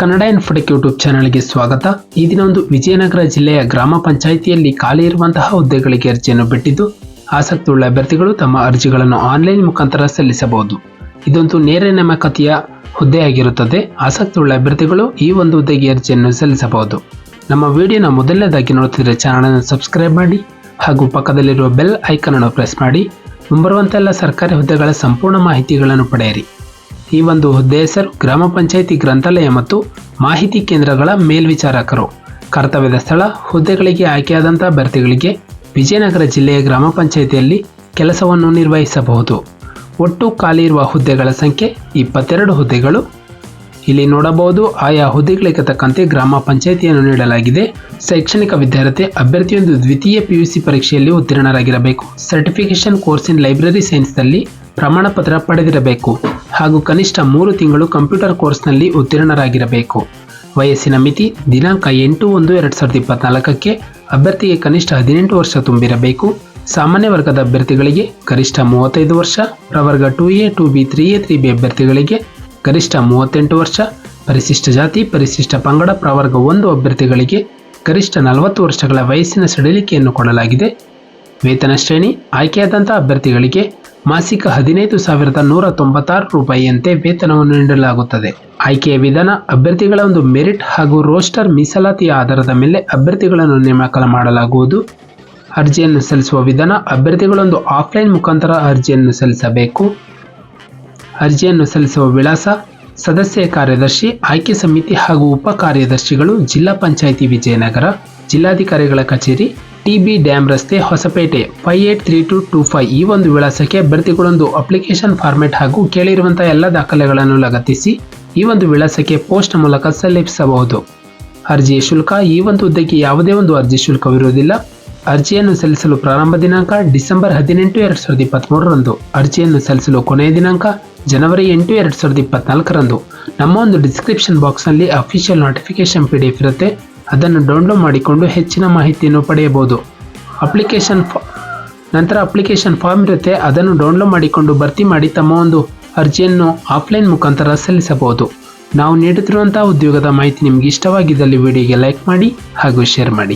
Kannada Infotech YouTube ಚಾನಲ್ಗೆ ಸ್ವಾಗತ. ಈ ದಿನ ಒಂದು ವಿಜಯನಗರ ಜಿಲ್ಲೆಯ ಗ್ರಾಮ ಪಂಚಾಯಿತಿಯಲ್ಲಿ ಖಾಲಿ ಇರುವಂತಹ ಹುದ್ದೆಗಳಿಗೆ ಅರ್ಜಿಯನ್ನು ಬಿಟ್ಟಿದ್ದು ಆಸಕ್ತಿಯುಳ್ಳ ಅಭ್ಯರ್ಥಿಗಳು ತಮ್ಮ ಅರ್ಜಿಗಳನ್ನು ಆನ್ಲೈನ್ ಮುಖಾಂತರ ಸಲ್ಲಿಸಬಹುದು. ಇದೊಂದು ನೇರ ನೇಮಕಾತಿಯ ಹುದ್ದೆಯಾಗಿರುತ್ತದೆ. ಆಸಕ್ತಿಯುಳ್ಳ ಅಭ್ಯರ್ಥಿಗಳು ಈ ಒಂದು ಹುದ್ದೆಗೆ ಅರ್ಜಿಯನ್ನು ಸಲ್ಲಿಸಬಹುದು. ನಮ್ಮ ವಿಡಿಯೋನ ಮೊದಲನೇದಾಗಿ ನೋಡ್ತಿದ್ರೆ ಚಾನಲನ್ನು ಸಬ್ಸ್ಕ್ರೈಬ್ ಮಾಡಿ ಹಾಗೂ ಪಕ್ಕದಲ್ಲಿರುವ ಬೆಲ್ ಐಕನ್ ಅನ್ನು ಪ್ರೆಸ್ ಮಾಡಿ. ಮುಂಬರುವಂತೆಲ್ಲ ಸರ್ಕಾರಿ ಹುದ್ದೆಗಳ ಸಂಪೂರ್ಣ ಮಾಹಿತಿಗಳನ್ನು ಪಡೆಯಿರಿ. ಈ ಒಂದು ಹುದ್ದೆ ಹೆಸರು ಗ್ರಾಮ ಪಂಚಾಯಿತಿ ಗ್ರಂಥಾಲಯ ಮತ್ತು ಮಾಹಿತಿ ಕೇಂದ್ರಗಳ ಮೇಲ್ವಿಚಾರಕರು. ಕರ್ತವ್ಯದ ಸ್ಥಳ ಹುದ್ದೆಗಳಿಗೆ ಆಯ್ಕೆಯಾದಂಥ ಅಭ್ಯರ್ಥಿಗಳಿಗೆ ವಿಜಯನಗರ ಜಿಲ್ಲೆಯ ಗ್ರಾಮ ಪಂಚಾಯಿತಿಯಲ್ಲಿ ಕೆಲಸವನ್ನು ನಿರ್ವಹಿಸಬಹುದು. ಒಟ್ಟು ಖಾಲಿ ಇರುವ ಹುದ್ದೆಗಳ ಸಂಖ್ಯೆ ಇಪ್ಪತ್ತೆರಡು ಹುದ್ದೆಗಳು. ಇಲ್ಲಿ ನೋಡಬಹುದು ಆಯಾ ಹುದ್ದೆಗಳಿಗೆ ತಕ್ಕಂತೆ ಗ್ರಾಮ ಪಂಚಾಯಿತಿಯನ್ನು ನೀಡಲಾಗಿದೆ. ಶೈಕ್ಷಣಿಕ ವಿದ್ಯಾರ್ಥಿ ಅಭ್ಯರ್ಥಿಯೊಂದು ದ್ವಿತೀಯ ಪಿಯುಸಿ ಪರೀಕ್ಷೆಯಲ್ಲಿ ಉತ್ತೀರ್ಣರಾಗಿರಬೇಕು. ಸರ್ಟಿಫಿಕೇಶನ್ ಕೋರ್ಸ್ ಇನ್ ಲೈಬ್ರರಿ ಸೈನ್ಸ್ನಲ್ಲಿ ಪ್ರಮಾಣಪತ್ರ ಪಡೆದಿರಬೇಕು. ಹಾಗೂ ಕನಿಷ್ಠ ಮೂರು ತಿಂಗಳು ಕಂಪ್ಯೂಟರ್ ಕೋರ್ಸ್ನಲ್ಲಿ ಉತ್ತೀರ್ಣರಾಗಿರಬೇಕು. ವಯಸ್ಸಿನ ಮಿತಿ ದಿನಾಂಕ ಎಂಟು ಒಂದು ಎರಡು ಸಾವಿರದ ಇಪ್ಪತ್ನಾಲ್ಕಕ್ಕೆ ಅಭ್ಯರ್ಥಿಗೆ ಕನಿಷ್ಠ ಹದಿನೆಂಟು ವರ್ಷ ತುಂಬಿರಬೇಕು. ಸಾಮಾನ್ಯ ವರ್ಗದ ಅಭ್ಯರ್ಥಿಗಳಿಗೆ ಗರಿಷ್ಠ ಮೂವತ್ತೈದು ವರ್ಷ, ಪ್ರವರ್ಗ two A, two B, three A, three B ಅಭ್ಯರ್ಥಿಗಳಿಗೆ ಗರಿಷ್ಠ ಮೂವತ್ತೆಂಟು ವರ್ಷ, ಪರಿಶಿಷ್ಟ ಜಾತಿ, ಪರಿಶಿಷ್ಟ ಪಂಗಡ, ಪ್ರವರ್ಗ ಒಂದು ಅಭ್ಯರ್ಥಿಗಳಿಗೆ ಗರಿಷ್ಠ ನಲವತ್ತು ವರ್ಷಗಳ ವಯಸ್ಸಿನ ಸಡಿಲಿಕೆಯನ್ನು ಕೊಡಲಾಗಿದೆ. ವೇತನ ಶ್ರೇಣಿ ಆಯ್ಕೆಯಾದಂಥ ಅಭ್ಯರ್ಥಿಗಳಿಗೆ ಮಾಸಿಕ ಹದಿನೈದು ಸಾವಿರದ ನೂರ ತೊಂಬತ್ತಾರು ರೂಪಾಯಿಯಂತೆ ವೇತನವನ್ನು ನೀಡಲಾಗುತ್ತದೆ. ಆಯ್ಕೆಯ ವಿಧಾನ, ಅಭ್ಯರ್ಥಿಗಳ ಒಂದು ಮೆರಿಟ್ ಹಾಗೂ ರೋಸ್ಟರ್ ಮೀಸಲಾತಿಯ ಆಧಾರದ ಮೇಲೆ ಅಭ್ಯರ್ಥಿಗಳನ್ನು ನೇಮಕ ಮಾಡಲಾಗುವುದು. ಅರ್ಜಿಯನ್ನು ಸಲ್ಲಿಸುವ ವಿಧಾನ, ಅಭ್ಯರ್ಥಿಗಳೊಂದು ಆಫ್ಲೈನ್ ಮುಖಾಂತರ ಅರ್ಜಿಯನ್ನು ಸಲ್ಲಿಸಬೇಕು. ಅರ್ಜಿಯನ್ನು ಸಲ್ಲಿಸುವ ವಿಳಾಸ, ಸದಸ್ಯ ಕಾರ್ಯದರ್ಶಿ, ಆಯ್ಕೆ ಸಮಿತಿ ಹಾಗೂ ಉಪ ಕಾರ್ಯದರ್ಶಿಗಳು ಜಿಲ್ಲಾ ಪಂಚಾಯಿತಿ ವಿಜಯನಗರ, ಜಿಲ್ಲಾಧಿಕಾರಿಗಳ ಕಚೇರಿ ಟಿಬಿ ಡ್ಯಾಮ್ ರಸ್ತೆ Hosapete five eight three two two five ಈ ಒಂದು ವಿಳಾಸಕ್ಕೆ ಅಭ್ಯರ್ಥಿಗಳೊಂದು ಅಪ್ಲಿಕೇಶನ್ ಫಾರ್ಮೆಟ್ ಹಾಗೂ ಕೇಳಿರುವಂತಹ ಎಲ್ಲ ದಾಖಲೆಗಳನ್ನು ಲಗತ್ತಿಸಿ ಈ ಒಂದು ವಿಳಾಸಕ್ಕೆ ಪೋಸ್ಟ್ ಮೂಲಕ ಸಲ್ಲಿಸಬಹುದು. ಅರ್ಜಿಯ ಶುಲ್ಕ ಈ ಒಂದು ಹುದ್ದೆಗೆ ಯಾವುದೇ ಒಂದು ಅರ್ಜಿ ಶುಲ್ಕವಿರುವುದಿಲ್ಲ. ಅರ್ಜಿಯನ್ನು ಸಲ್ಲಿಸಲು ಪ್ರಾರಂಭ ದಿನಾಂಕ ಡಿಸೆಂಬರ್ ಹದಿನೆಂಟು ಎರಡು ಸಾವಿರದ ಇಪ್ಪತ್ತ್ಮೂರರಂದು ಅರ್ಜಿಯನ್ನು ಸಲ್ಲಿಸಲು ಕೊನೆಯ ದಿನಾಂಕ ಜನವರಿ ಎಂಟು ಎರಡು ಸಾವಿರದ ಇಪ್ಪತ್ನಾಲ್ಕರಂದು. ನಮ್ಮ ಒಂದು ಡಿಸ್ಕ್ರಿಪ್ಷನ್ ಬಾಕ್ಸ್ನಲ್ಲಿ official notification P D F ಇರುತ್ತೆ. ಅದನ್ನು ಡೌನ್ಲೋಡ್ ಮಾಡಿಕೊಂಡು ಹೆಚ್ಚಿನ ಮಾಹಿತಿಯನ್ನು ಪಡೆಯಬಹುದು. ಅಪ್ಲಿಕೇಶನ್ ನಂತರ ಅಪ್ಲಿಕೇಶನ್ ಫಾರ್ಮ್ ಇರುತ್ತೆ. ಅದನ್ನು ಡೌನ್ಲೋಡ್ ಮಾಡಿಕೊಂಡು ಭರ್ತಿ ಮಾಡಿ ತಮ್ಮ ಒಂದು ಅರ್ಜಿಯನ್ನು ಆಫ್ಲೈನ್ ಮುಖಾಂತರ ಸಲ್ಲಿಸಬಹುದು. ನಾವು ನೀಡುತ್ತಿರುವಂತಹ ಉದ್ಯೋಗದ ಮಾಹಿತಿ ನಿಮಗೆ ಇಷ್ಟವಾಗಿದ್ದಲ್ಲಿ ವಿಡಿಯೋಗೆ ಲೈಕ್ ಮಾಡಿ ಹಾಗೂ ಶೇರ್ ಮಾಡಿ.